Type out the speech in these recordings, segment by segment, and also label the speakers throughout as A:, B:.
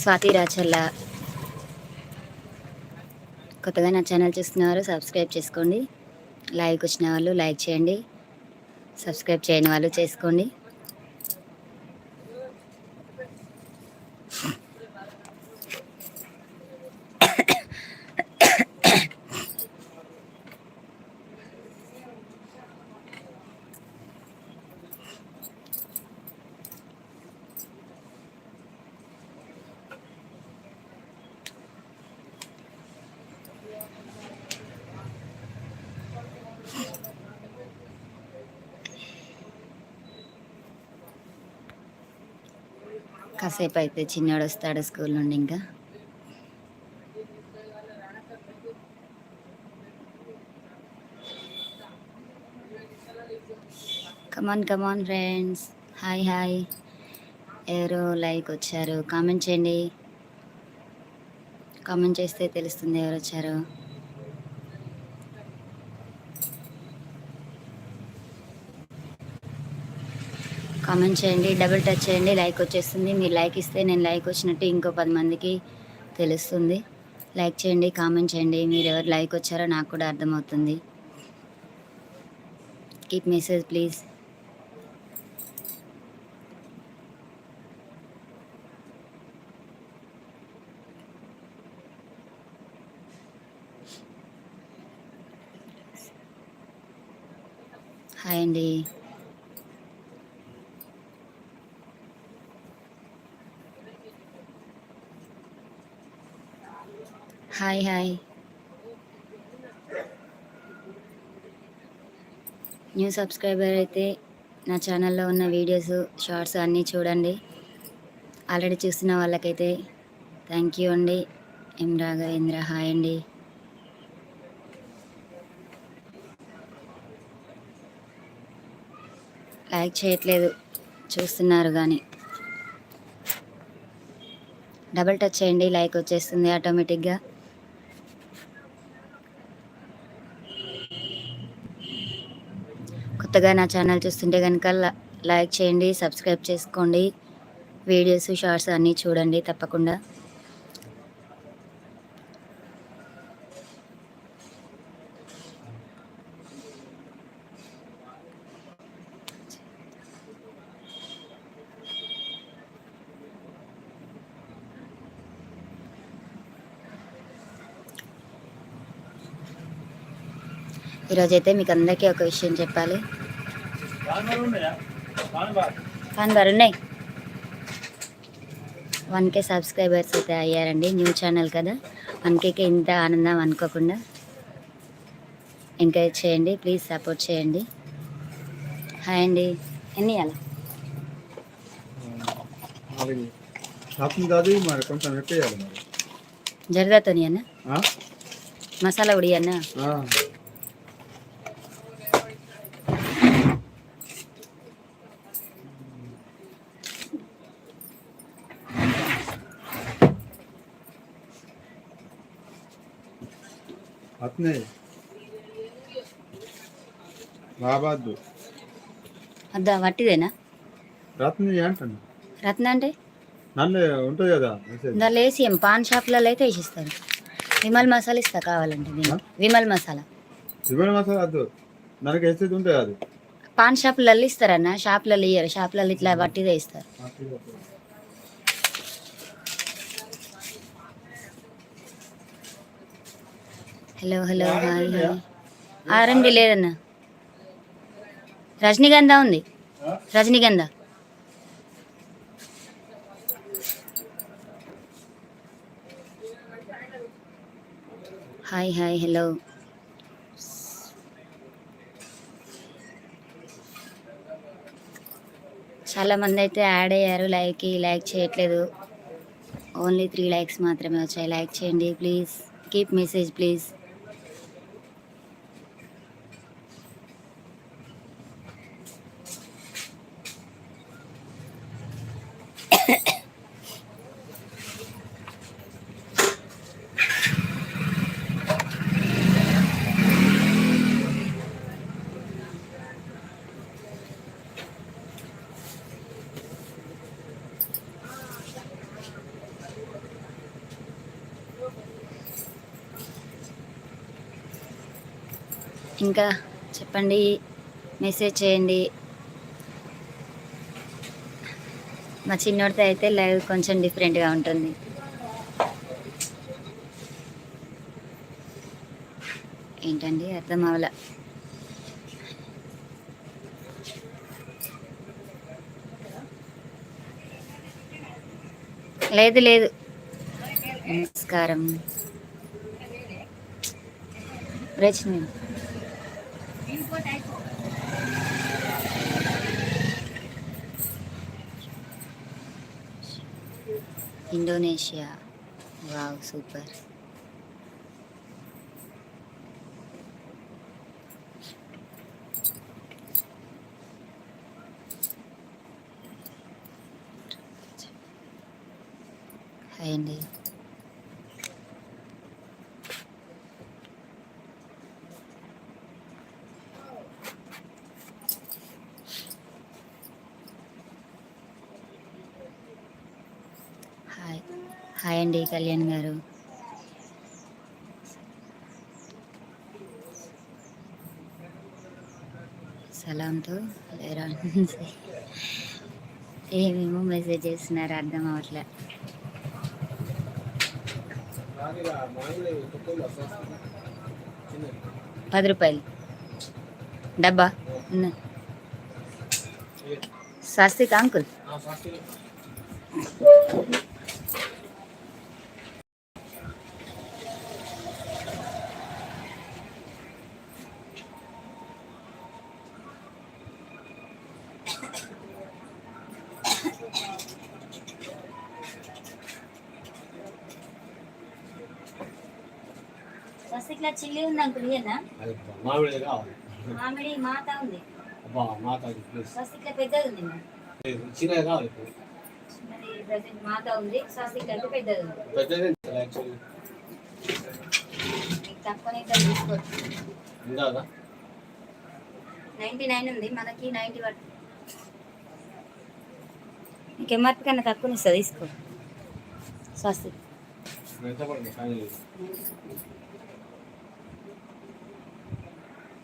A: స్వాతి రాచల్ల. కొత్తగా నా ఛానల్ చూస్తున్నవారు సబ్స్క్రైబ్ చేసుకోండి. లైక్ వచ్చిన వాళ్ళు లైక్ చేయండి. సబ్స్క్రైబ్ చేయని వాళ్ళు చేసుకోండి. కాసేపు అయితే చిన్నోడు వస్తాడు స్కూల్ నుండి ఇంకా? Come on come on friends hi hi ఎవరో లైక్ వచ్చారు. కామెంట్ చేయండి. కామెంట్ చేస్తే తెలుస్తుంది ఎవరు వచ్చారో కామెంట్ చేయండి డబుల్ టచ్ చేయండి లైక్ వచ్చేస్తుంది. మీరు లైక్ ఇస్తే నేను లైక్ వచ్చినట్టు ఇంకో పది మందికి తెలుస్తుంది. లైక్ చేయండి కామెంట్ చేయండి. మీరు ఎవరు లైక్ వచ్చారో నాకు కూడా అర్థమవుతుంది. కీప్ మెసేజ్ ప్లీజ్ హాయ్ అండి. హాయ్ హాయ్ న్యూ సబ్స్క్రైబర్ అయితే నా ఛానల్లో ఉన్న వీడియోస్ షార్ట్స్ అన్నీ చూడండి. ఆల్రెడీ చూస్తున్న వాళ్ళకైతే థ్యాంక్ యూ అండి. ఎం రాఘవేంద్ర హాయ్ అండి. లైక్ చేయట్లేదు చూస్తున్నారు కానీ డబల్ టచ్ చేయండి లైక్ వచ్చేస్తుంది ఆటోమేటిక్గా కొత్తగా నా ఛానల్ చూస్తుంటే కనుక లైక్ చేయండి సబ్స్క్రైబ్ చేసుకోండి. వీడియోస్ షార్ట్స్ అన్నీ చూడండి తప్పకుండా. ఈరోజైతే మీకు అందరికీ ఒక విషయం చెప్పాలి. ఫ్యాన్ బార్ ఉన్నాయి? వన్ కే సబ్స్క్రైబర్స్ అయితే అయ్యారండి న్యూ ఛానల్ కదా. వన్ కేకి ఇంత ఆనందం అనుకోకుండా ఎంకరేజ్ చేయండి ప్లీజ్ సపోర్ట్ చేయండి. హాయ్ అండి ఎన్ని
B: మరి
A: జరదాతోని అన్న? మసాలా ఉడి అన్న? అద్దా వట్టిదేనా?
B: రత్న
A: అంటే?
B: నన్ను ఉంటుంది కదా
A: వేసి ఏం పాన్ షాప్లలో అయితే వేసిస్తారు విమల్ మసాలా ఇస్తా కావాలంటే నేను. విమల్ మసాలా.
B: విమల్ మసాలా నాకు వేసేది ఉంటుంది అది.
A: పాన్ షాప్లలో ఇస్తారన్న షాప్లలో ఇయ్యరు షాప్లలో ఇట్లా వట్టిదే ఇస్తారు. హలో హలో హాయ్ హాయ్ ఆరండి లేదన్న. రజనీగంధ ఉంది. రజనీగంధ హాయ్ హాయ్ హలో చాలా మంది అయితే యాడ్ అయ్యారు. లైక్ లైక్ చేయట్లేదు. ఓన్లీ త్రీ లైక్స్ మాత్రమే వచ్చాయి. లైక్ చేయండి ప్లీజ్ కీప్ మెసేజ్ ప్లీజ్ ఇంకా చెప్పండి మెసేజ్ చేయండి. మా చిన్నోడితో అయితే లైవ్ కొంచెం డిఫరెంట్గా ఉంటుంది. ఏంటండి అర్థం అవల. లేదు లేదు. నమస్కారం. Rachana Indonesia. Wow super. Hi అండి హాయ్ హాయ్ అండి కళ్యాణ్ గారు. సలాంతో లేరా? ఏమేమో మెసేజ్ చేస్తున్నారు అర్థం అవట్లే. పది రూపాయలు. డబ్బా? ఉన్న. స్వస్తిక్ అంకుల్? స్వస్తిక్లో చిల్లి ఉంది అంకుల్
B: మామిడి కావాలి.
A: మామిడి మాత ఉంది.
B: అబ్బా మాత
A: పెద్దది ఉంది.
B: చిన్నది కావాలి
A: మాత ఉంది స్వస్తిక్ అయితే పెద్దది ఉంది.
B: పెద్దది యాక్చువల్లీ
A: తక్కువనే ఇక్కడ తీసుకోవచ్చు
B: ఇందాక
A: నైంటీ నైన్ ఉంది మనకి నైంటీ పట్టు మీకు ఎంఆర్పి కన్నా తక్కువ ఇస్తుంది తీసుకో. స్వస్తి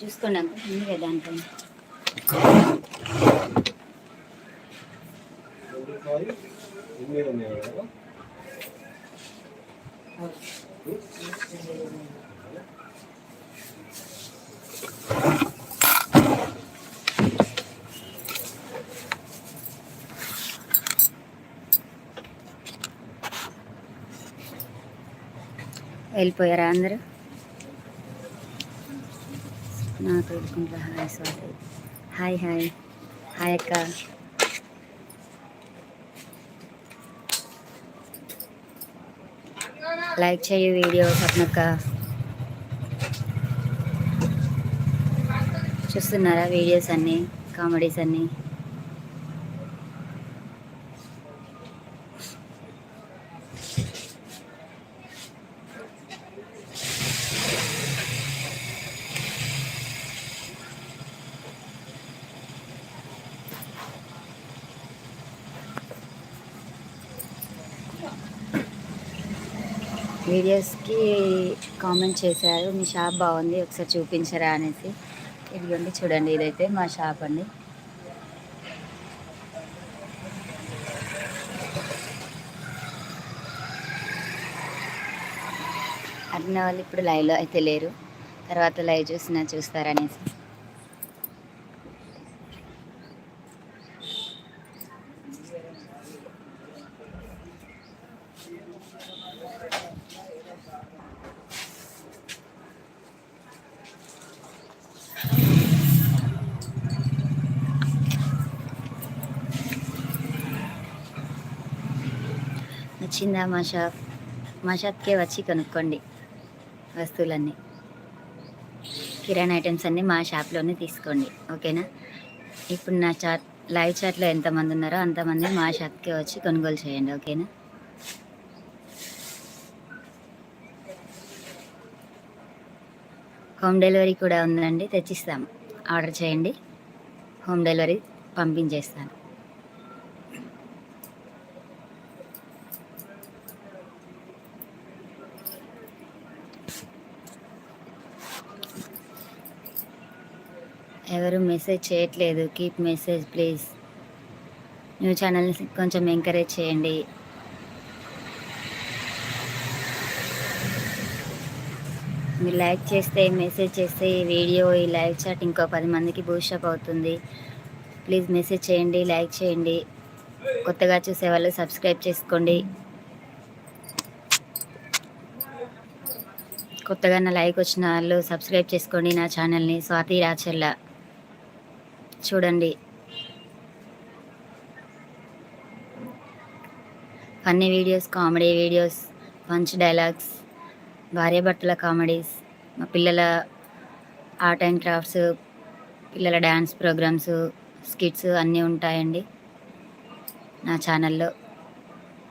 A: చూసుకోండి అంత ఉంది కదా వెళ్ళిపోయారా అందరూ? నాకు వెళ్ళుకుంటా hi Swathi hi hi. Hi అక్క. లైక్ చేయి వీడియో స్వప్నక్క. చూస్తున్నారా వీడియోస్ అన్నీ కామెడీస్ అన్నీ? వీడియోస్కి కామెంట్ చేశారు. మీ షాప్ బాగుంది ఒకసారి చూపించరా అనేసి. ఇదిగోండి చూడండి ఇదైతే మా షాప్ అండి. అడిగిన వాళ్ళు ఇప్పుడు లైవ్లో అయితే లేరు. తర్వాత లైవ్ చూసినా చూస్తారనేసి. వచ్చిందా మా షాప్ మా షాప్కే వచ్చి కొనుక్కోండి వస్తువులన్నీ. కిరాణా ఐటమ్స్ అన్నీ మా షాప్లోనే తీసుకోండి. ఓకేనా? ఇప్పుడు నా చాట్ లైవ్ చాట్లో ఎంతమంది ఉన్నారో అంతమంది మా షాప్కి వచ్చి కొనుగోలు చేయండి. ఓకేనా? హోమ్ డెలివరీ కూడా ఉందండి తెచ్చిస్తాము. ఆర్డర్ చేయండి. హోమ్ డెలివరీ పంపించేస్తాను. ఎవరు మెసేజ్ చేయట్లేదు. కీప్ మెసేజ్ ప్లీజ్ న్యూ ఛానల్ని కొంచెం ఎంకరేజ్ చేయండి. మీరు లైక్ చేస్తే మెసేజ్ చేస్తే ఈ వీడియో ఈ లైవ్ చాట్ ఇంకో పది మందికి బూస్టప్ అవుతుంది. ప్లీజ్ మెసేజ్ చేయండి లైక్ చేయండి. కొత్తగా చూసే వాళ్ళు సబ్స్క్రైబ్ చేసుకోండి. కొత్తగా నా లైక్ వచ్చిన వాళ్ళు సబ్స్క్రైబ్ చేసుకోండి నా ఛానల్ని స్వాతి రాచర్ల. చూడండి. Funny videos comedy videos punch dialogues భార్యాభర్తల కామెడీస్ మా పిల్లల ఆర్ట్ అండ్ క్రాఫ్ట్స్ పిల్లల డ్యాన్స్ ప్రోగ్రామ్స్ స్కిట్స్ అన్నీ ఉంటాయండి. నా ఛానల్లో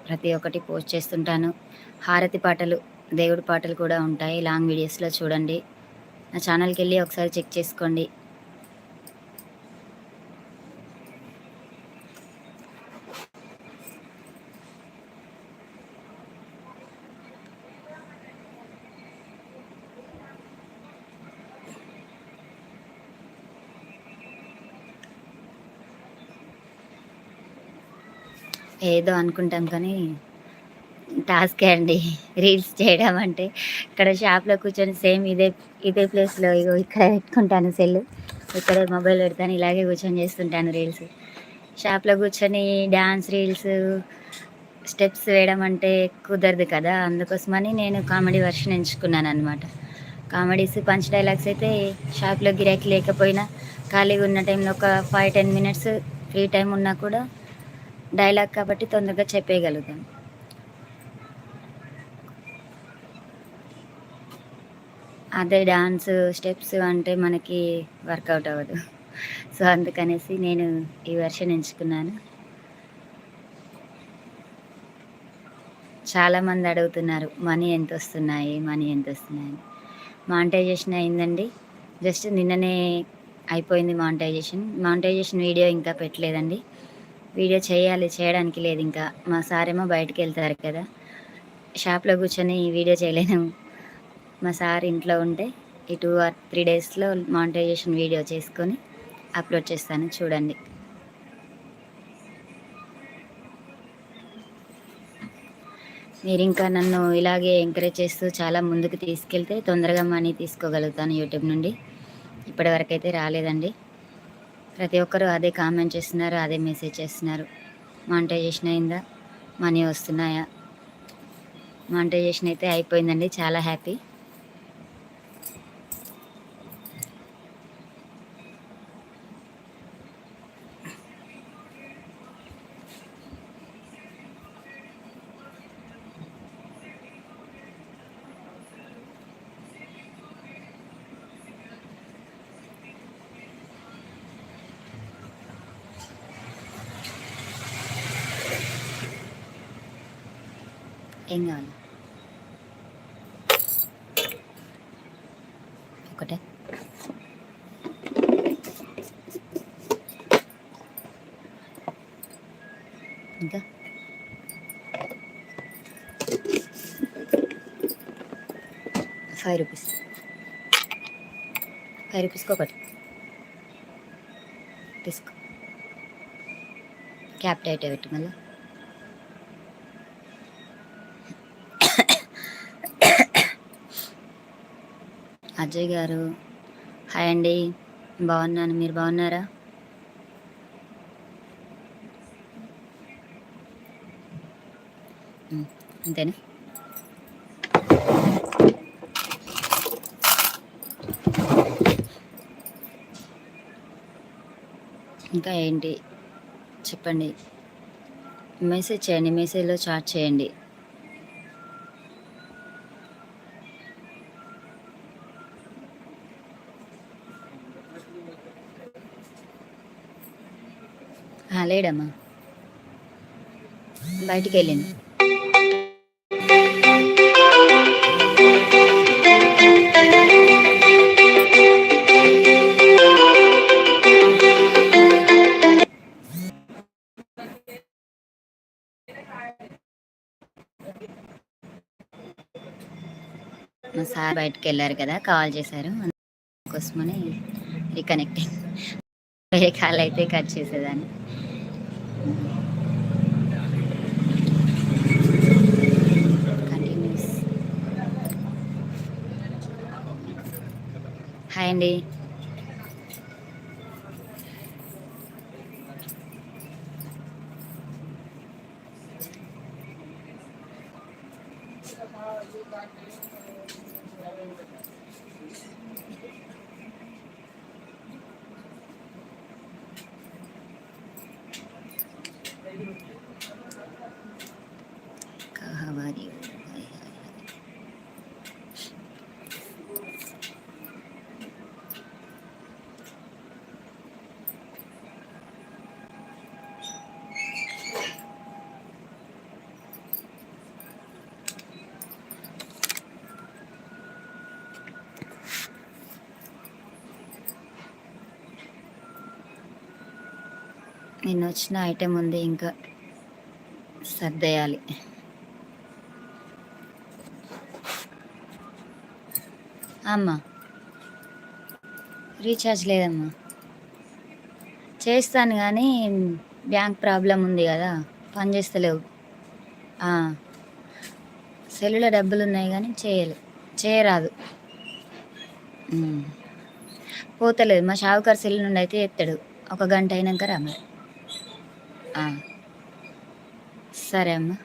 A: ప్రతి ఒక్కటి పోస్ట్ చేస్తుంటాను. హారతి పాటలు దేవుడి పాటలు కూడా ఉంటాయి. లాంగ్ వీడియోస్లో చూడండి. నా ఛానల్కి వెళ్ళి ఒకసారి చెక్ చేసుకోండి. ఏదో అనుకుంటాం కానీ టాస్కే అండి. రీల్స్ చేయడం అంటే ఇక్కడ షాప్లో కూర్చొని సేమ్ ఇదే ఇదే ప్లేస్లో ఇగో ఇక్కడ పెట్టుకుంటాను సెల్ ఇక్కడే మొబైల్ పెడతాను ఇలాగే కూర్చొని చేస్తుంటాను రీల్స్. షాప్లో కూర్చొని డ్యాన్స్ రీల్స్ స్టెప్స్ వేయడం అంటే కుదరదు కదా. అందుకోసమని నేను కామెడీ వర్షన్ ఎంచుకున్నాను అనమాట కామెడీస్ పంచ్ డైలాగ్స్ అయితే షాప్లో గిరాకీ లేకపోయినా ఖాళీగా ఉన్న టైంలో ఒక five ten minutes free time ఉన్నా కూడా డైలాగ్ కాబట్టి తొందరగా చెప్పేయగలుగుతాం అదే డాన్స్ స్టెప్స్ అంటే మనకి వర్కౌట్ అవ్వదు. సో అందుకనేసి నేను ఈ వర్షన్ ఎంచుకున్నాను. చాలామంది అడుగుతున్నారు మనీ ఎంత వస్తున్నాయి మనీ ఎంత వస్తున్నాయి మానిటైజేషన్ అయిందండి. జస్ట్ నిన్ననే అయిపోయింది మానిటైజేషన్. మానిటైజేషన్ వీడియో ఇంకా పెట్టలేదండి. వీడియో చేయాలి చేయడానికి లేదు ఇంకా. మా సారేమో బయటకు వెళ్తారు కదా. షాప్లో కూర్చొని వీడియో చేయలేను. మా సార్ ఇంట్లో ఉంటే ఈ టూ ఆర్ త్రీ డేస్లో మానిటైజేషన్ వీడియో చేసుకొని అప్లోడ్ చేస్తాను చూడండి. మీరు ఇంకా నన్ను ఇలాగే ఎంకరేజ్ చేస్తూ చాలా ముందుకు తీసుకెళ్తే తొందరగా మనీ తీసుకోగలుగుతాను యూట్యూబ్ నుండి. ఇప్పటివరకైతే రాలేదండి. ప్రతి ఒక్కరు అదే కామెంట్ చేస్తున్నారు అదే మెసేజ్ చేస్తున్నారు. మానిటైజేషన్ అయిందా? మనీ వస్తున్నాయా? మానిటైజేషన్ అయితే అయిపోయిందండి. చాలా హ్యాపీ. ఏం కావాలి ఒకటే. ఇంకా? Five rupees. ఫైవ్ రూపీస్కి ఒకటి. తీసుకో క్యాప్ టైట్ పెట్టు మళ్ళీ? అజయ్ గారు. హాయ్ అండి. బాగున్నాను. మీరు బాగున్నారా? అంతేనా? ఇంకా ఏంటి? చెప్పండి. మెసేజ్ చేయండి. మెసేజ్లో చాట్ చేయండి. లేడమ్మా. బయటికి వెళ్ళింది మా సార్ బయటకు వెళ్ళారు కదా కాల్ చేశారు. అందుకోసమని రీకనెక్టింగ్ వేరే కాల్ అయితే కట్ చేసేదాన్ని. హాయ్ అండి నిన్న వచ్చిన ఐటెం ఉంది ఇంకా సర్దేయాలి. అమ్మా రీఛార్జ్ లేదమ్మా. చేస్తాను కానీ బ్యాంక్ ప్రాబ్లం ఉంది కదా పని చేస్తలేవు. సెల్లులో డబ్బులు ఉన్నాయి కానీ చేయలే చేయరాదు. పోతలేదు మా షావుకారు సెల్లు నుండి అయితే ఎత్తాడు ఒక గంట అయినాక రా మరి. సరే అమ్మా.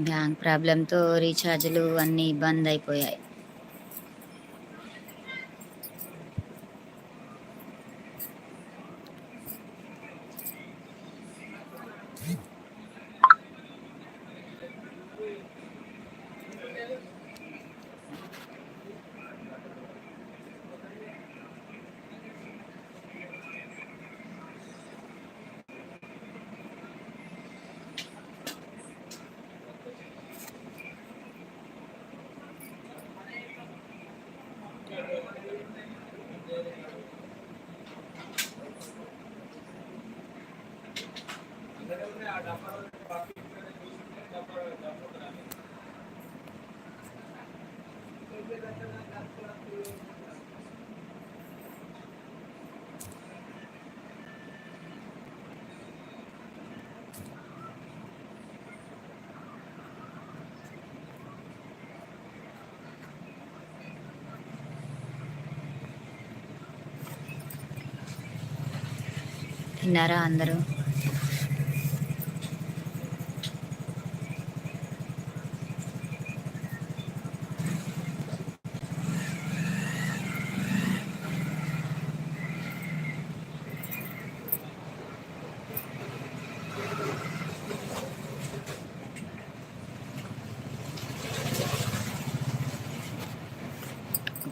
A: బ్యాంక్ ప్రాబ్లంతో రీఛార్జ్లు అన్నీ బంద్ అయిపోయాయి తిన్నారా అందరూ?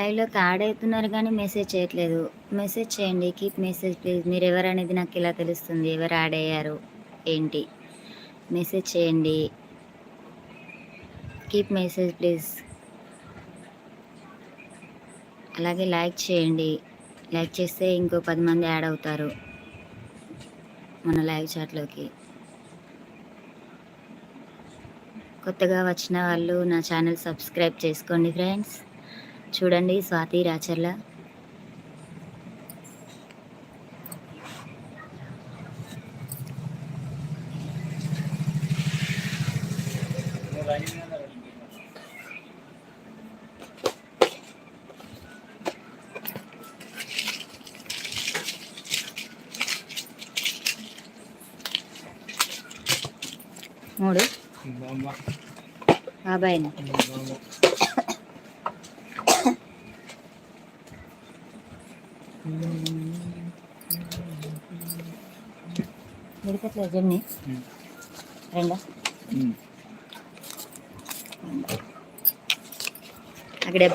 A: లైవ్లోకి యాడ్ అవుతున్నారు కానీ మెసేజ్ చేయట్లేదు. మెసేజ్ చేయండి కీప్ మెసేజ్ ప్లీజ్. మీరు ఎవరు అనేది నాకు ఇలా తెలుస్తుంది. ఎవరు యాడ్ అయ్యారు? ఏంటి? మెసేజ్ చేయండి. Keep message please. అలాగే లైక్ చేయండి. లైక్ చేస్తే ఇంకో పది మంది యాడ్ అవుతారు మన లైవ్ చాట్లోకి. కొత్తగా వచ్చిన వాళ్ళు నా ఛానల్ సబ్స్క్రైబ్ చేసుకోండి ఫ్రెండ్స్. చూడండి స్వాతి రాచర్ల మూడు బాబాయ్ మిడతట్లే జమ్ని రెండా? అక్కడే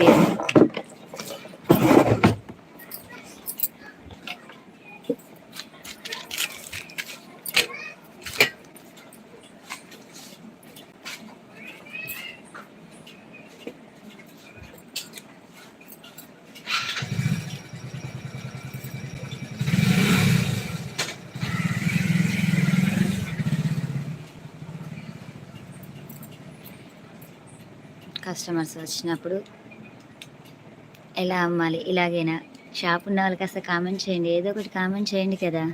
A: కస్టమర్స్ వచ్చినప్పుడు ఎలా అమ్మాలి? ఇలాగైనా? షాప్ ఉన్న వాళ్ళు కాస్త కామెంట్ చేయండి. ఏదో ఒకటి కామెంట్ చేయండి కదా.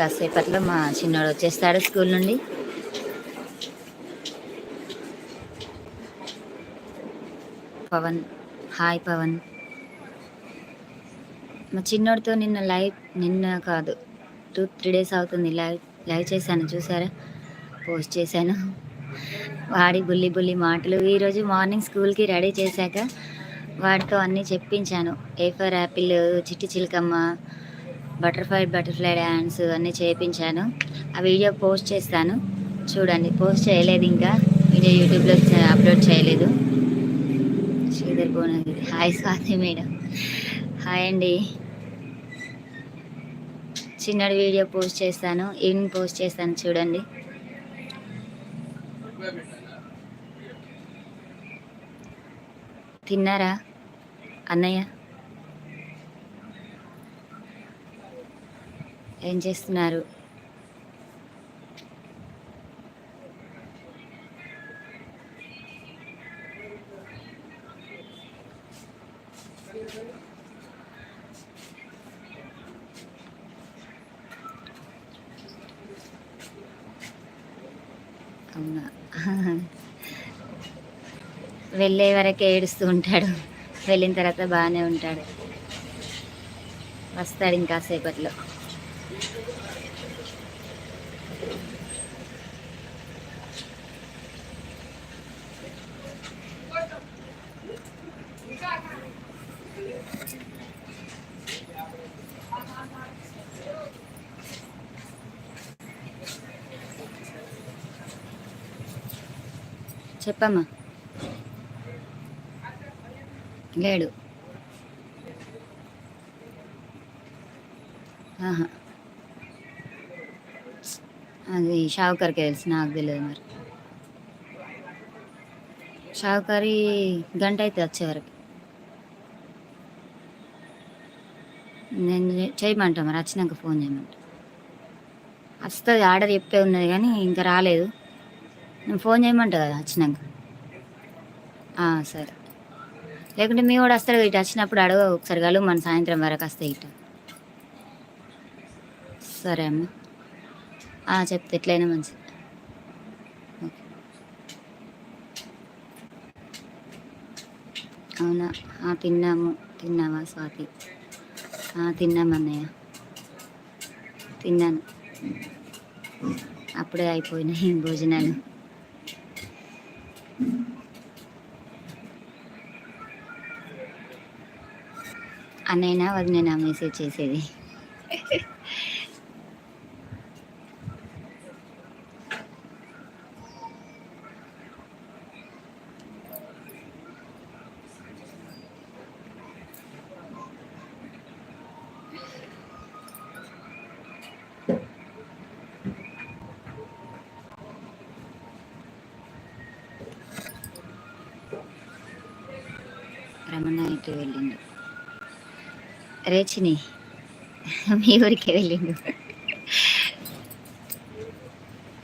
A: కాసేపట్లో మా చిన్నోడు వచ్చేస్తాడు స్కూల్ నుండి. పవన్ హాయ్ పవన్. మా చిన్నోడితో నిన్న లైవ్ నిన్న కాదు టూ త్రీ డేస్ అవుతుంది లైవ్ లైవ్ చేశాను చూసారా పోస్ట్ చేశాను. వాడి బుల్లి బుల్లి మాటలు. ఈరోజు మార్నింగ్ స్కూల్కి రెడీ చేశాక వాడితో అన్నీ చెప్పించాను. ఏ ఫర్ యాపిల్ చిట్టి చిలకమ్మ బటర్ఫ్లై బటర్ఫ్లై డ్యాన్స్ అన్నీ చేయించాను. ఆ వీడియో పోస్ట్ చేస్తాను. చూడండి పోస్ట్ చేయలేదు ఇంకా. వీడియో యూట్యూబ్లో అప్లోడ్ చేయలేదు. Sridhar Bhuvanagiri hi Swathi madam. Hi అండి. చిన్నడి వీడియో పోస్ట్ చేస్తాను. ఈవినింగ్ పోస్ట్ చేస్తాను చూడండి. తిన్నారా? అన్నయ్య? ఏం చేస్తున్నారు? అవునా? వెళ్ళే వరకే ఏడుస్తూ ఉంటాడు. వెళ్ళిన తర్వాత బాగానే ఉంటాడు. వస్తాడు ఇంకా సేపట్లో చెప్పమ్మా. లేడు. ఆహా. అది షావుకార్కి తెలుసు నాకు తెలియదు మరి. షావుకారి గంట అయితే వచ్చేవరకు నేను చేయమంటా మరి వచ్చినాక ఫోన్ చేయమంటా. వస్తుంది ఆర్డర్ చెప్పే ఉన్నది కానీ ఇంకా రాలేదు. నేను ఫోన్ చేయమంటా కదా వచ్చినాక. సరే. లేకుంటే మీ కూడా వస్తారు ఇటు వచ్చినప్పుడు అడగ ఒకసారి కలుగు మన సాయంత్రం వరకు వస్తాయి ఇటు. సరే అమ్మా. చెప్తే ఎట్లయినా మంచిది. అవునా? తిన్నాము. తిన్నావా స్వాతి? తిన్నామన్నయ్య అన్నయ్య. తిన్నాను. అప్పుడే అయిపోయినాయి భోజనాలు. అన్నైనా వదినైనా మెసేజ్ చేసేది? రమణ ఇటు వెళ్ళిండు రేచిని మీ ఊరికే వెళ్ళిండు.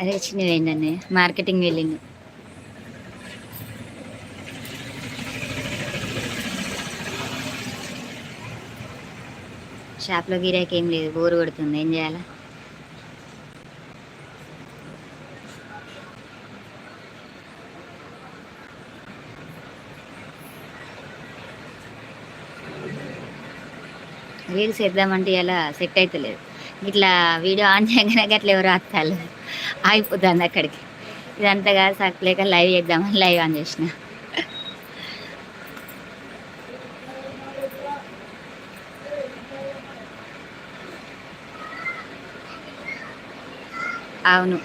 A: రేచిని వెళ్ళండి మార్కెటింగ్ వెళ్ళిండు. షాప్లో గిరాకీ ఏం లేదు బోరు కొడుతుంది ఏం చేయాలా? రీల్స్ వేద్దామంటే ఇలా సెట్ అవుతలేదు ఇట్లా వీడియో ఆన్ చేయగానే అట్లా ఎవరు వస్తారు ఆగిపోతుంది అక్కడికి. ఇదంతా కాదు సక్కలేక లైవ్ చేద్దామని లైవ్ ఆన్ చేసిన. అవును.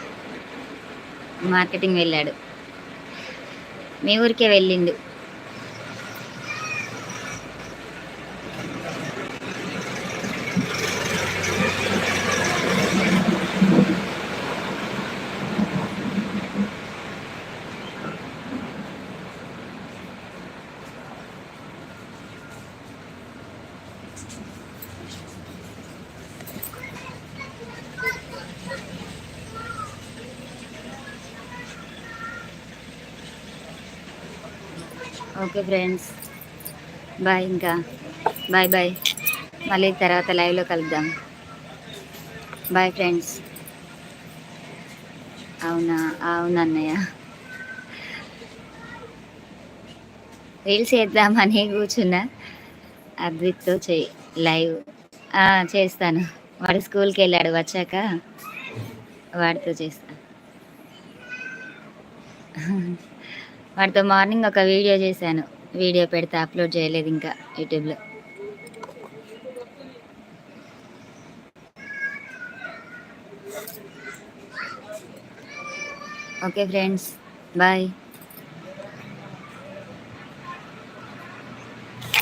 A: మార్కెటింగ్ వెళ్ళాడు. మీ ఊరికే వెళ్ళిండు. Okay friends. బాయ్ ఇంకా. Bye bye. మళ్ళీ తర్వాత లైవ్లో కలుద్దాం. Bye friends. అవునా? అవును అన్నయ్య. రీల్స్ చేద్దామని కూర్చున్నా. అద్విక్తో చేయి లైవ్. చేస్తాను. వాడు స్కూల్కి వెళ్ళాడు వచ్చాక వాడితో చేస్తాను వాడితో మార్నింగ్ ఒక వీడియో చేశాను. వీడియో పెడితే అప్లోడ్ చేయలేదు ఇంకా యూట్యూబ్లో. Okay friends bye.